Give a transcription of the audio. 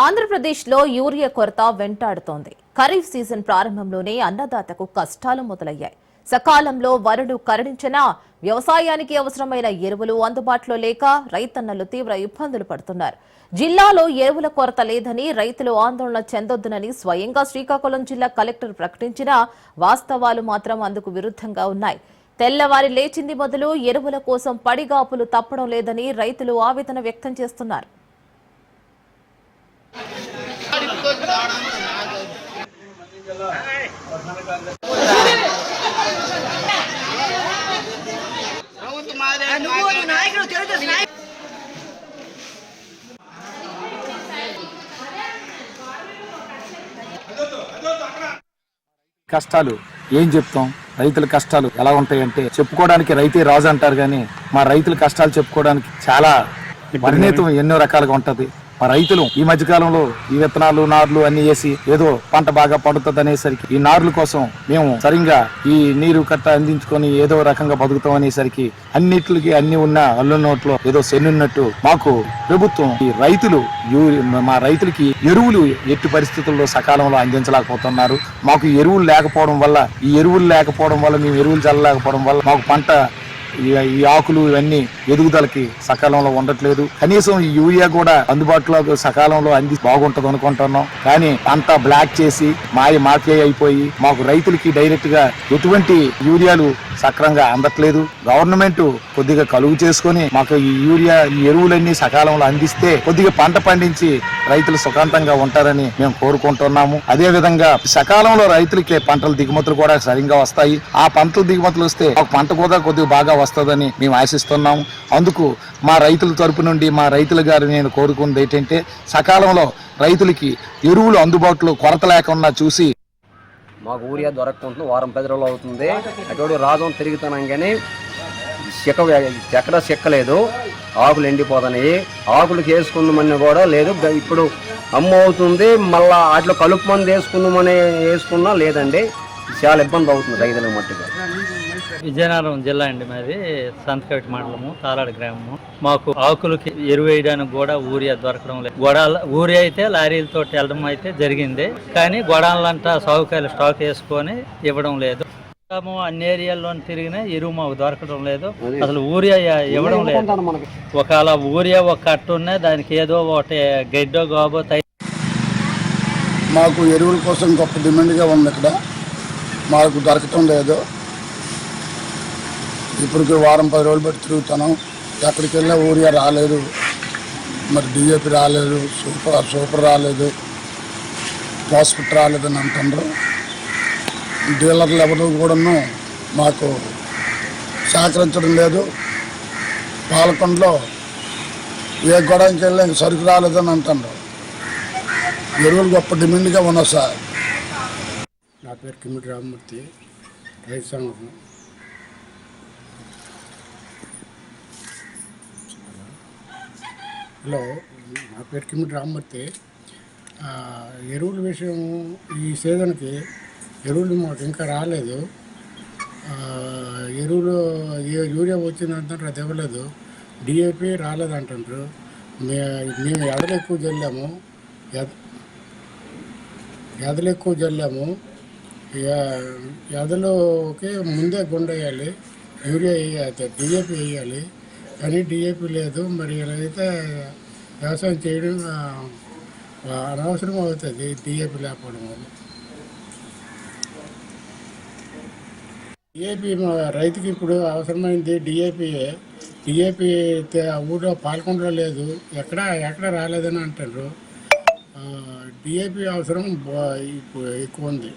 ఆంధ్రప్రదేశ్లో యూరియా కొరత వెంటాడుతోంది. ఖరీఫ్ సీజన్ ప్రారంభంలోనే అన్నదాతకు కష్టాలు మొదలయ్యాయి. సకాలంలో వరుడు కరణించినా వ్యవసాయానికి అవసరమైన ఎరువులు అందుబాటులో లేక రైతన్నలు తీవ్ర ఇబ్బందులు పడుతున్నారు. జిల్లాలో ఎరువుల కొరత లేదని రైతులు ఆందోళన చెందొద్దునని స్వయంగా శ్రీకాకుళం జిల్లా కలెక్టర్ ప్రకటించినా వాస్తవాలు మాత్రం అందుకు విరుద్ధంగా ఉన్నాయి. తెల్లవారి లేచింది మొదలు ఎరువుల కోసం పడిగాపులు తప్పడం లేదని రైతులు ఆవేదన వ్యక్తం చేస్తున్నారు. నాయకుడు తెలుగు నాయకుడు కష్టాలు ఏం చెప్తాం? రైతుల కష్టాలు ఎలా ఉంటాయంటే చెప్పుకోవడానికి రైతే రాజు అంటారు కానీ మా రైతుల కష్టాలు చెప్పుకోవడానికి చాలా పరిణితం ఎన్నో రకాలుగా ఉంటది. మా రైతులు ఈ మధ్య కాలంలో ఈ విత్తనాలు నార్లు అన్ని వేసి ఏదో పంట బాగా పండుతుంది అనేసరికి ఈ నార్ల కోసం మేము సరిగ్గా ఈ నీరు కట్ట అందించుకొని ఏదో రకంగా బతుకుతాం అనేసరికి అన్నిటికి అన్ని ఉన్న అల్లు నోట్లో ఏదో సెన్నున్నట్టు మాకు ప్రభుత్వం ఈ రైతులు మా రైతులకి ఎరువులు ఎట్టి పరిస్థితుల్లో సకాలంలో అందించలేకపోతున్నారు. మాకు ఎరువులు లేకపోవడం వల్ల ఈ ఎరువులు లేకపోవడం వల్ల మేము ఎరువులు చల్లలేకపోవడం వల్ల మాకు పంట ఈ ఆకులు ఇవన్నీ ఎదుగుదలకి సకాలంలో ఉండట్లేదు. కనీసం ఈ యూరియా కూడా అందుబాటులో సకాలంలో అంది బాగుంటది అనుకుంటున్నాం. కానీ అంతా బ్లాక్ చేసి మాయ మాఫియా అయిపోయి మాకు రైతులకి డైరెక్ట్గా ఎటువంటి యూరియాలు సక్రంగా అందట్లేదు. గవర్నమెంట్ కొద్దిగా కలుగు చేసుకొని మాకు ఈ యూరియా ఈ ఎరువులన్నీ సకాలంలో అందిస్తే కొద్దిగా పంట పండించి రైతులు సుఖాంతంగా ఉంటారని మేము కోరుకుంటున్నాము. అదే విధంగా సకాలంలో రైతులకి పంటల దిగుమతులు కూడా సరిగ్గా వస్తాయి. ఆ పంటల దిగుమతులు వస్తే ఒక పంట కూడా కొద్దిగా బాగా వస్తుందని మేము ఆశిస్తున్నాము. అందుకు మా రైతుల తరపు నుండి మా రైతుల గారు నేను కోరుకున్నది ఏంటంటే సకాలంలో రైతులకి ఎరువులు అందుబాటులో కొరత లేకుండా చూసి మాకు ఊరియా దొరకకుంటుంది వారం పది రోజులు అవుతుంది. అటువంటి రాజం తిరుగుతున్నాం కానీ చెక్క ఎక్కడ చెక్కలేదు ఆకులు ఎండిపోతున్నాయి. ఆకులు వేసుకుందామని కూడా లేదు. ఇప్పుడు అమ్మ అవుతుంది మళ్ళా వాటిలో కలుపు మంది వేసుకుందామని వేసుకున్నా లేదండి. చాలా ఇబ్బంది అవుతుంది రైతులకు మట్టుగా విజయనగరం జిల్లా అండి మాది. సంతకవిటి మండలము తాలాడు గ్రామము. మాకు ఆకులకి ఎరువు వేయడానికి కూడా ఊరియా దొరకడం లేదు. గొడాల ఊరి అయితే లారీలతో వెళ్ళడం అయితే జరిగింది. కానీ గొడాలంతా సౌకర్యాలు స్టాక్ వేసుకొని ఇవ్వడం లేదు. మేము అన్ని ఏరియాల్లో తిరిగినా ఎరువు మాకు దొరకడం లేదు. అసలు ఊరియా ఇవ్వడం లేదు. ఒకవేళ ఊరియా ఒక కట్టు ఉన్నా దానికి ఏదో ఒకటి గడ్డో గాబో తై- మాకు ఎరువుల కోసం గొప్ప డిమాండ్గా ఉంది ఇక్కడ. మాకు దొరకటం లేదు. ఇప్పటికి వారం పది రోజులు బట్టి తిరుగుతున్నాం. ఎక్కడికి వెళ్ళినా ఊరియా రాలేదు. మరి డిఏపి రాలేదు. సూపర్ సూపర్ రాలేదు. హాస్పిటల్ రాలేదని అంటున్నారు. డీలర్లు ఎవరు కూడాను మాకు సహకరించడం లేదు. పాలకొండలో ఏ గొడవకి వెళ్ళి ఇంక సరుకు రాలేదని అంటున్నారు. ఎరువులు గొప్ప డిమాండ్గా ఉన్నా సార్. నా పేరు కిమిటి రామమూర్తి రైతు సంఘం. హలో నా పేరు కిమిటి రామమూర్తి. ఎరువుల విషయం ఈ సీజన్కి ఎరువులు మాకు ఇంకా రాలేదు. ఎరువులు ఏ- యూరియా వచ్చిందంటారు అది ఇవ్వలేదు. డిఏపి రాలేదంటారు మే మేము ఎడలు ఎక్కువ చల్లాము ఎదలు ఎక్కువ చల్లాము ఇక ఎదలోకి ముందే గుండేయాలి యూరియా వేయాలి డిఏపి వేయాలి. కానీ డిఏపి లేదు. మరి అయితే వ్యవసాయం చేయడం అనవసరం అవుతుంది డిఏపి లేకపోవడం వల్ల. డిఏపి రైతుకి ఇప్పుడు అవసరమైంది డిఏపియే డిఏపి ఊళ్ళో పాల్గొనడం లేదు. ఎక్కడ ఎక్కడ రాలేదని అంటారు డిఏపి అవసరం బా- ఎక్కువ ఉంది.